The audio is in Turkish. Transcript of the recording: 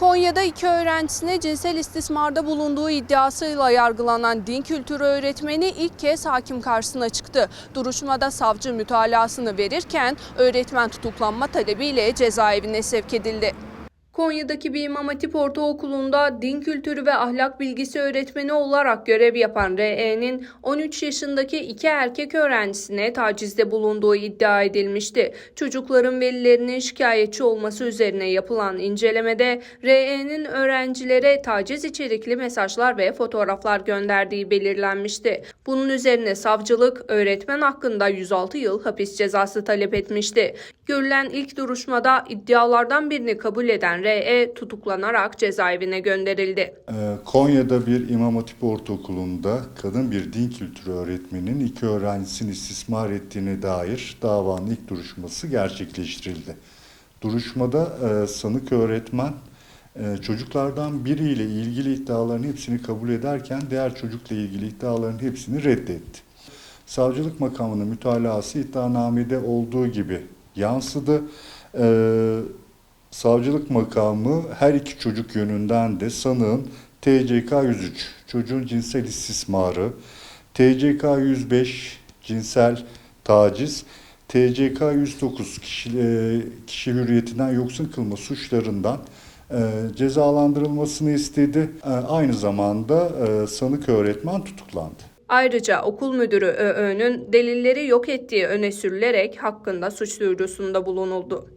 Konya'da iki öğrencisine cinsel istismarda bulunduğu iddiasıyla yargılanan din kültürü öğretmeni ilk kez hakim karşısına çıktı. Duruşmada savcı mütalasını verirken öğretmen tutuklanma talebiyle cezaevine sevk edildi. Konya'daki bir İmam Hatip Ortaokulu'nda din kültürü ve ahlak bilgisi öğretmeni olarak görev yapan R.E.'nin 13 yaşındaki iki erkek öğrencisine tacizde bulunduğu iddia edilmişti. Çocukların velilerinin şikayetçi olması üzerine yapılan incelemede R.E.'nin öğrencilere taciz içerikli mesajlar ve fotoğraflar gönderdiği belirlenmişti. Bunun üzerine savcılık öğretmen hakkında 106 yıl hapis cezası talep etmişti. Görülen ilk duruşmada iddialardan birini kabul eden R.E. tutuklanarak cezaevine gönderildi. Ee, Konya'da bir İmam Hatip Ortaokulu'nda kadın bir din kültürü öğretmeninin iki öğrencisini istismar ettiğine dair davanın ilk duruşması gerçekleştirildi. Duruşmada e, sanık öğretmen e, çocuklardan biriyle ilgili iddiaların hepsini kabul ederken diğer çocukla ilgili iddiaların hepsini reddetti. Savcılık makamının mütalası iddianamede olduğu gibi yansıdı. Ee, savcılık makamı her iki çocuk yönünden de sanığın TCK 103 çocuğun cinsel istismarı, TCK 105 cinsel taciz, TCK 109 kişi, e, kişi hürriyetinden yoksun kılma suçlarından e, cezalandırılmasını istedi. E, aynı zamanda sanık öğretmen tutuklandı. Ayrıca okul müdürü ÖÖ'nün delilleri yok ettiği öne sürülerek hakkında suç duyurusunda bulunuldu.